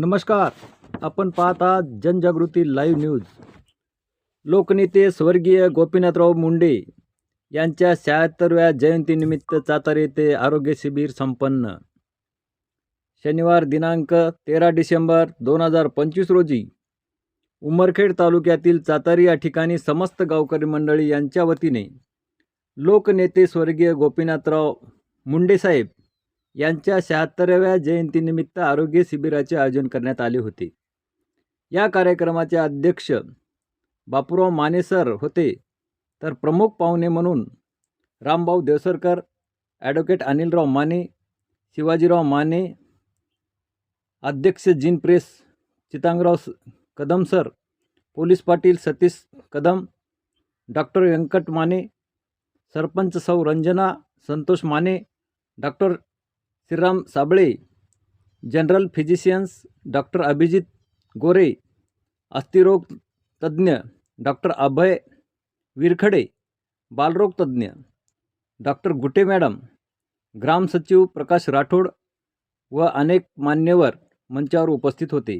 नमस्कार. आपण पाहत आहात जनजागृती लाईव्ह न्यूज लोकनेते स्वर्गीय गोपीनाथराव मुंडे यांच्या शहात्तरव्या जयंतीनिमित्त चातार येथे आरोग्य शिबिर संपन्न. शनिवार दिनांक तेरा डिसेंबर दोन हजार पंचवीस रोजी उमरखेड तालुक्यातील चातारी या ठिकाणी समस्त गावकरी मंडळी यांच्या वतीने लोकनेते स्वर्गीय गोपीनाथराव मुंडेसाहेब यांच्या शहात्तराव्या जयंतीनिमित्त आरोग्य शिबिराचे आयोजन करण्यात आले होते. या कार्यक्रमाचे अध्यक्ष बापूराव माने सर होते. तर प्रमुख पाहुणे म्हणून रामभाऊ देवसरकर ॲडव्होकेट अनिलराव माने शिवाजीराव माने अध्यक्ष gin press Chitangrao Kadam sir police Patil Satish Kadam doctor Vyankat Mane sarpanch सौ Ranjana Santosh Mane doctor Shriram Sable general physicians doctor Abhijit Gore अस्थिरोग तज्ज्ञ डॉक्टर अभय विरखडे बालरोग तज्ज्ञ डॉक्टर गुटे मॅडम ग्राम सचिव प्रकाश राठोड व अनेक मान्यवर मंचावर उपस्थित होते.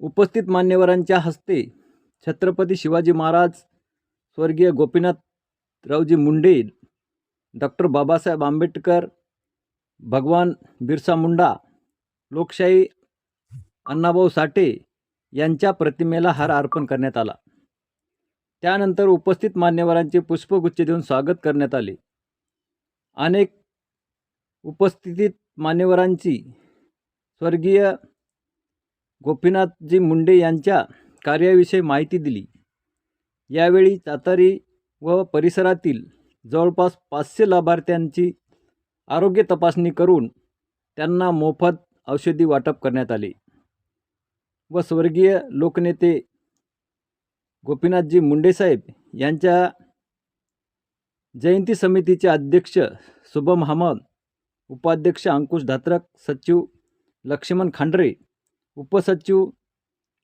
उपस्थित मान्यवरांच्या हस्ते छत्रपती शिवाजी महाराज स्वर्गीय गोपीनाथरावजी मुंडे डॉक्टर बाबासाहेब आंबेडकर भगवान बिरसा मुंडा लोकशाही अण्णाभाऊ साठे यांच्या प्रतिमेला हार अर्पण करण्यात आला. त्यानंतर उपस्थित मान्यवरांचे पुष्पगुच्छ देऊन स्वागत करण्यात आले. अनेक उपस्थित मान्यवरांची स्वर्गीय गोपीनाथजी मुंडे यांच्या कार्याविषयी माहिती दिली. यावेळी चातारी व परिसरातील जवळपास पाचशे लाभार्थ्यांची आरोग्य तपासणी करून त्यांना मोफत औषधी वाटप करण्यात आले. व स्वर्गीय लोकनेते गोपीनाथजी मुंडेसाहेब यांच्या जयंती समितीचे अध्यक्ष शुभम हमद उपाध्यक्ष अंकुश धात्रक सचिव लक्ष्मण खांडरे उपसचिव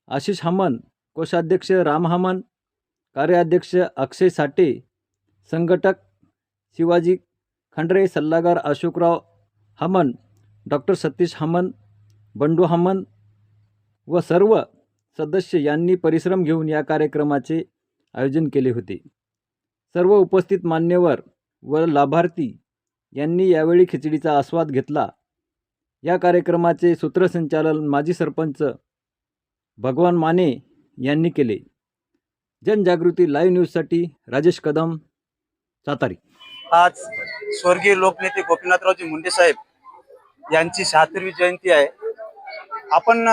आशिष हमन कोषाध्यक्ष राम हमन कार्याध्यक्ष अक्षय साठे संघटक शिवाजी खंडरे सल्लागार अशोकराव हमन डॉक्टर सतीश हमन बंडू हमन व सर्व सदस्य यांनी परिश्रम घेऊन या कार्यक्रमाचे आयोजन केले होते. सर्व उपस्थित मान्यवर व लाभार्थी यांनी यावेळी खिचडीचा आस्वाद घेतला. या कार्यक्रमाचे सूत्रसंचालन माजी सरपंच भगवान माने यांनी केले. जनजागृती लाईव्ह न्यूजसाठी राजेश कदम सातारी. आज स्वर्गीय लोकनेते गोपीनाथरावजी मुंडे साहेब यांची शहात्तरवी जयंती आहे. आपण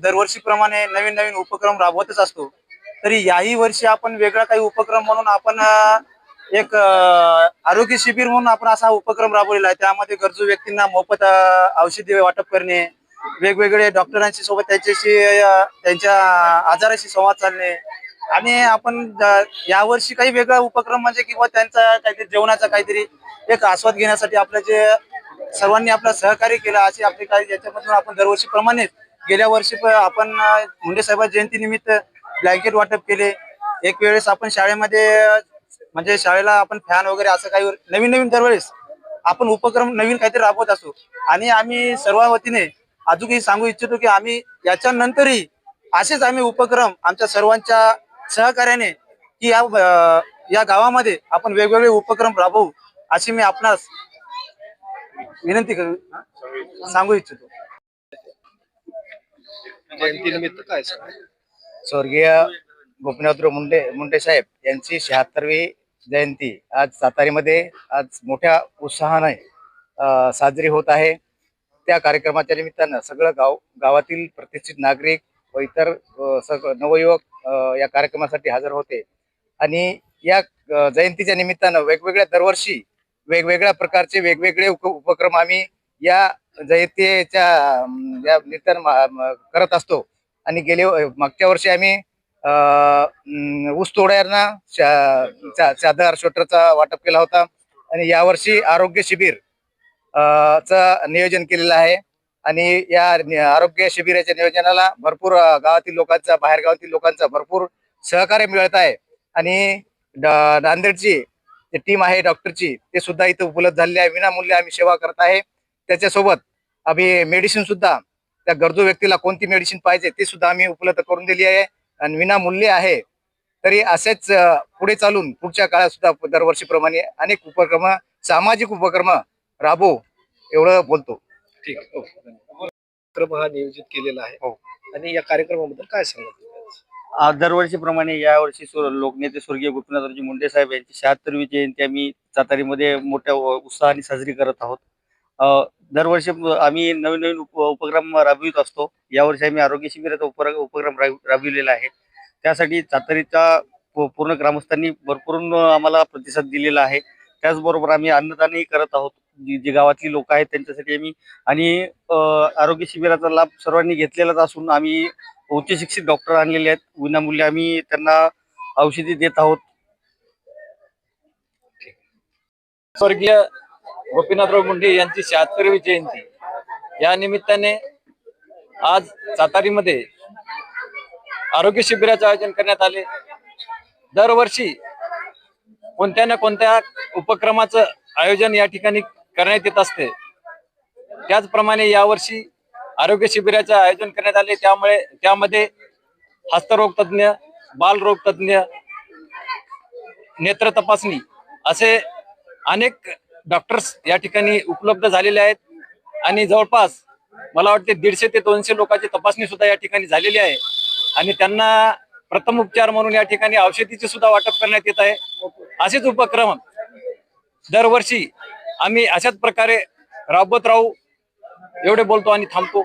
दरवर्षीप्रमाणे नवीन नवीन उपक्रम राबवतच असतो. तरी याही वर्षी आपण वेगळा काही उपक्रम म्हणून आपण एक आरोग्य शिबिर म्हणून आपण असा उपक्रम राबवलेला आहे. त्यामध्ये गरजू व्यक्तींना मोफत औषधी वाटप करणे वेगवेगळे डॉक्टरांशी सोबत त्यांच्याशी त्यांच्या आजाराशी संवाद साधणे आणि आपण यावर्षी काही वेगळा उपक्रम म्हणजे किंवा त्यांचा काहीतरी जेवणाचा काहीतरी एक आस्वाद घेण्यासाठी आपलं जे सर्वांनी आपलं सहकार्य केलं अशी आपली काही याच्यामधून आपण दरवर्षी प्रमाणेच गेल्या वर्षी आपण मुंडे साहेब जयंती निमित्त ब्लँकेट वाटप केले. एक वेळेस आपण शाळेमध्ये म्हणजे शाळेला आपण फॅन वगैरे असं काही नवीन नवीन दरवेळेस आपण उपक्रम नवीन काहीतरी राबवत असू. आणि आम्ही सर्व वतीने अजूनही सांगू इच्छितो की आम्ही याच्यानंतरही असेच आम्ही उपक्रम आमच्या सर्वांच्या सहकार्याने की या या गावामध्ये आपण वेगवेगळे उपक्रम राबवू अशी मी आपणास विनंती करू सांगू इच्छितो जयंतीनिमित्त काय? स्वर्गीय गोपीनाथराव मुंडे मुंडे साहेब यांची शहात्तरवी जयंती आज सातारीमध्ये आज मोठ्या उत्साहाने साजरी होत आहे त्या कार्यक्रमाच्या निमित्तानं सगळं गाव गावातील प्रतिष्ठित नागरिक व इतर सग नवयुवक या कार्यक्रमासाठी हजर होते. आणि या जयंतीच्या निमित्तानं वेगवेगळ्या दरवर्षी वेगवेगळ्या प्रकारचे वेगवेगळे उप- उपक्रम आम्ही या जयंतीच्या या निमित्तानं करत असतो. आणि गेले मागच्या वर्षी आम्ही अ, ऊस तोड्यांना शा- चादर स्वेटरचा वाटप केला होता. आणि यावर्षी आरोग्य शिबिर अ, चं नियोजन केलेलं आहे. आणि या आरोग्य शिबिराच्या नियोजनाला भरपूर गावातील लोकांचा बाहेर गावातील लोकांचा भरपूर सहकार्य मिळत आहे. आणि नांदेडची नांदेडची टीम आहे डॉक्टरची ते सुद्धा इथं उपलब्ध झालेली आहे. विनामूल्य आम्ही सेवा करत आहे. त्याच्यासोबत आम्ही मेडिसिन सुद्धा त्या गरजू व्यक्तीला कोणती मेडिसिन पाहिजे ते सुद्धा आम्ही उपलब्ध करून दिली आहे. आणि विनामूल्य आहे. तरी असेच पुढे चालून पुढच्या काळात सुद्धा दरवर्षीप्रमाणे अनेक उपक्रम सामाजिक उपक्रम राबवू एवढं बोलतो. ठीक आहे. ओके. कार्यक्रम हा नियोजित केलेला आहे. हो. आणि या कार्यक्रमाबद्दल काय सांगत आज? आज दरवर्षीप्रमाणे यावर्षी स्वर- लोकनेते स्वर्गीय गोपीनाथरावजी मुंडे साहेब यांची शहात्तरवी जयंती आम्ही सातारीमध्ये मोठ्या उत्साहाने साजरी करत आहोत. अ, दरवर्षी आम्ही नवीन नवीन उप उपक्रम राबवित असतो. यावर्षी आम्ही आरोग्य शिबिराचा उपर उपक्रम राब- राबविलेला आहे. त्यासाठी सातारीच्या पू- पूर्ण ग्रामस्थांनी भरपूर आम्हाला प्रतिसाद दिलेला आहे. त्याचबरोबर आम्ही अन्नदानही करत आहोत. जी गावातली लोक आहेत त्यांच्यासाठी आम्ही आणि आरोग्य शिबिराचा लाभ सर्वांनी घेतलेलाच असून आम्ही उच्च शिक्षित डॉक्टर आणलेले आहेत. विनामूल्य आम्ही त्यांना औषधी देत आहोत. स्वर्गीय गोपीनाथराव मुंडे यांची शहात्तरवी जयंती. या निमित्ताने आज सातारीमध्ये आरोग्य शिबिराचे आयोजन करण्यात आले. दरवर्षी कोणत्या ना कोणत्या उपक्रमाचं आयोजन या ठिकाणी करण्यात येत असते. त्याचप्रमाणे यावर्षी आरोग्य शिबिराचे आयोजन करण्यात आले. त्यामुळे त्यामध्ये हस्तरोग तज्ज्ञ बालरोग तज्ज्ञ नेत्र तपासणी असे अनेक डॉक्टर्स या ठिकाणी उपलब्ध झालेले आहेत. आणि जवळपास मला वाटते दीडशे ते दोनशे लोकांची तपासणी सुद्धा या ठिकाणी झालेली आहे. आणि त्यांना प्रथम उपचार म्हणून या ठिकाणी औषधीचे सुद्धा वाटप करण्यात येत आहे. असेच उपक्रम दरवर्षी आम्ही अशाच प्रकारे राबवत राहू एवढे बोलतो आणि थांबतो.